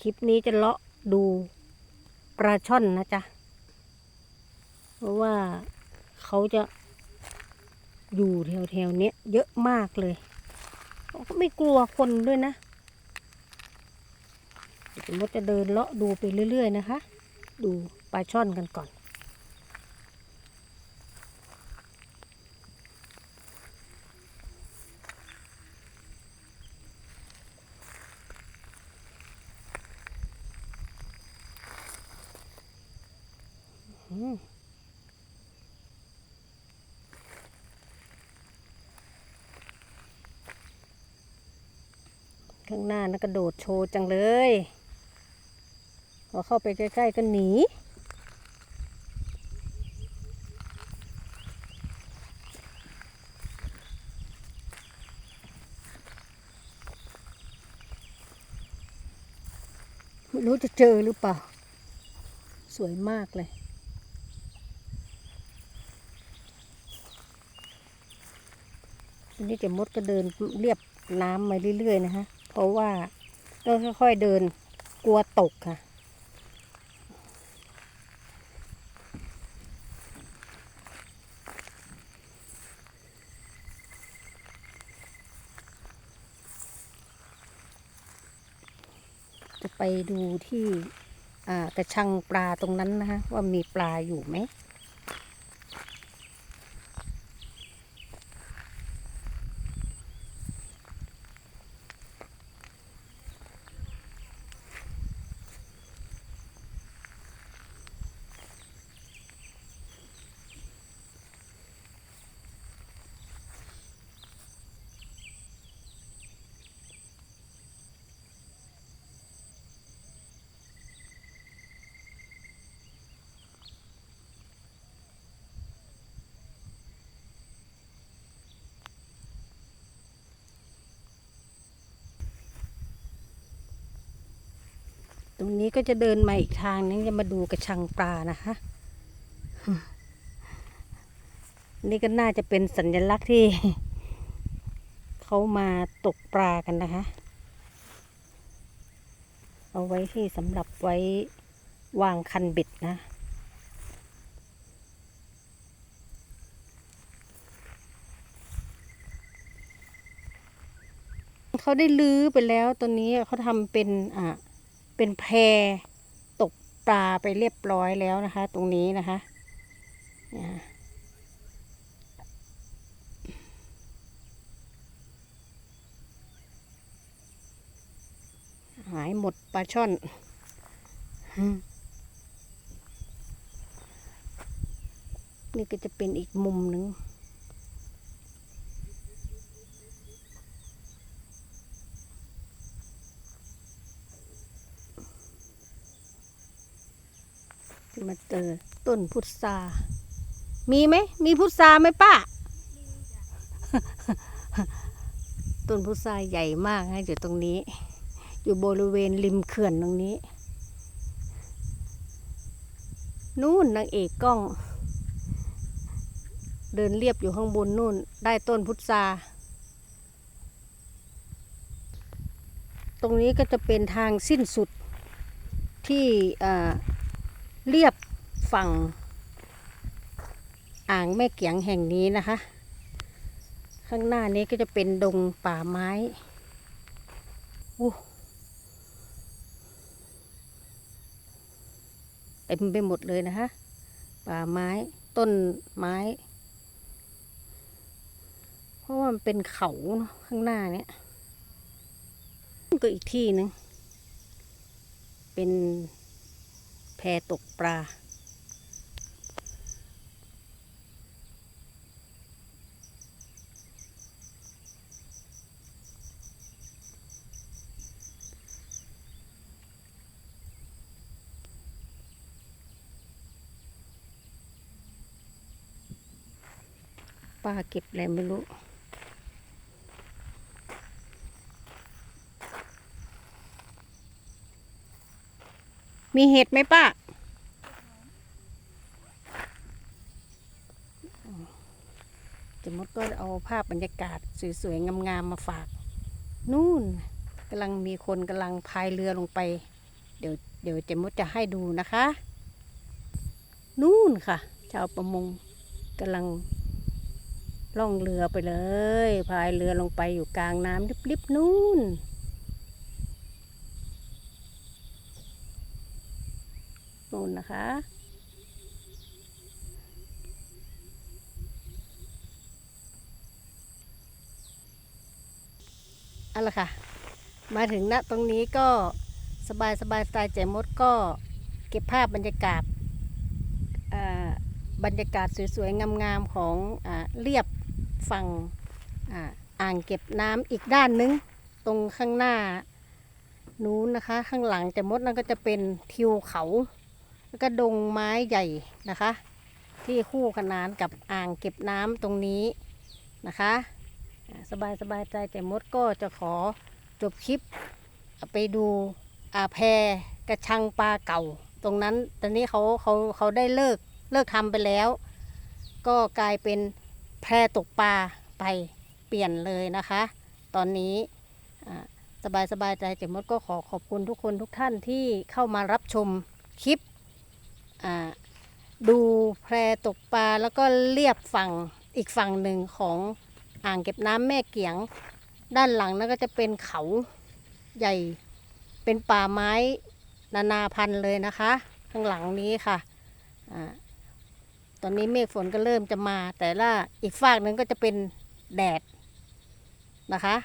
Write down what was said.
คลิปนี้จะเลาะดูปลาช่อนนะจ๊ะ เพราะว่าเขาจะอยู่แถวๆเนี้ยเยอะมากเลยเขาก็ไม่กลัวคนด้วยนะเดี๋ยวมดจะเดินเลาะดูไปเรื่อย ๆ นะคะ ดูปลาช่อนกันก่อน ข้างหน้านะกระโดดโชว์จังเลยพอเข้าไปใกล้ ๆ ก็หนีไม่รู้จะเจอหรือเปล่า สวยมากเลย ทีนี้เจะมดก็เดินเรียบน้ำมาเรื่อยๆนะคะ เพราะว่าต้องค่อยๆเดินกลัวตกค่ะ จะไปดูที่อ่ากระชังปลาตรงนั้นนะคะว่ามีปลาอยู่ไหม ตรงนี้ก็จะเดินมาอีกทางนึงจะมาดูกระชังปลานะคะ นี่ก็น่าจะเป็นสัญลักษณ์ที่เขามาตกปลากันนะคะ เอาไว้ที่สำหรับไว้วางคันบ็ดนะเขาได้ลื้อไปแล้วตอนนี้เขาทำเป็นอ่า เป็นแพตกปลาไปเรียบร้อยแล้วนะคะ ตรงนี้นะคะหายหมดปลาช่อนนี่ก็จะเป็นอีกมุมหนึ่ง มาเจอต้นพุทรามีไหม มีพุทราไหมป้า ต้นพุทราใหญ่มากนะอยู่ตรงนี้ อยู่บริเวณริมเขื่อนตรงนี้ นู่นนางเอกกล้อง เดินเรียบอยู่ข้างบนนู่น ได้ต้นพุทราตรงนี้ก็จะเป็นทางสิ้นสุดที่อ่า เรียบฝั่ง อ่างแม่เกียงแห่งนี้นะคะ ข้างหน้านี้ก็จะเป็นดงป่าไม้อู้เต็มไปหมดเลยนะคะ ป่าไม้ต้นไม้ เพราะว่ามันเป็นเขาเนอะข้างหน้าเนี้ยก็อีกที่หนึ่งเป็น พตกปลาป้าเก็บอะไรไม่รู้ มีเห็ดไหมป้า จะมดก็เอาภาพบรรยากาศสวยๆ งามๆ มาฝาก นู่นกำลังมีคนกำลังพายเรือลงไป เดี๋ยวเดี๋ยวเจมดจะให้ดูนะคะ นู่นค่ะ ชาวประมงกำลังล่องเรือไปเลย พายเรือลงไปอยู่กลางน้ำลิบๆนู่น นู่นนะคะ เอาละค่ะ มาถึงณตรงนี้ก็สบายสบายสไตล์เจมดก็เก็บภาพบรรยากาศอ่าบรรยากาศสวยๆ งามๆ ของอาเรียบฝั่งอ่าอ่างเก็บน้ำอีกด้านนึง ตรงข้างหน้านู้นนะคะ ข้างหลังเจมดนั่นก็จะเป็นทิวเขา แล้วก็ดงไม้ใหญ่นะคะ ที่คู่ขนานกับอ่างเก็บน้ำตรงนี้นะคะสบายสบายใจแต่มดก็จะขอจบคลิปไปดูอาแพกระชังปลาเก่า ตรงนั้นตอนนี้เขาเขาเขาได้เลิกเลิกทำไปแล้ว ก็กลายเป็นแพตกปลาไปเปลี่ยนเลยนะคะ ตอนนี้สบายสบายใจเจมดก็ขอขอบคุณทุกคนทุกท่านที่เข้ามารับชมคลิป ดูแพตกปลาแล้วก็เรียบฝั่งอีกฝั่งหนึ่งของอ่างเก็บน้ำแม่เกียง ด้านหลังนั่นก็จะเป็นเขาใหญ่เป็นป่าไม้นานาพันธุ์เลยนะคะ ข้างหลังนี้ค่ะอตอนนี้เมฆฝนก็เริ่มจะมา แต่ละอีกฝากหนึ่งก็จะเป็นแดดนะคะ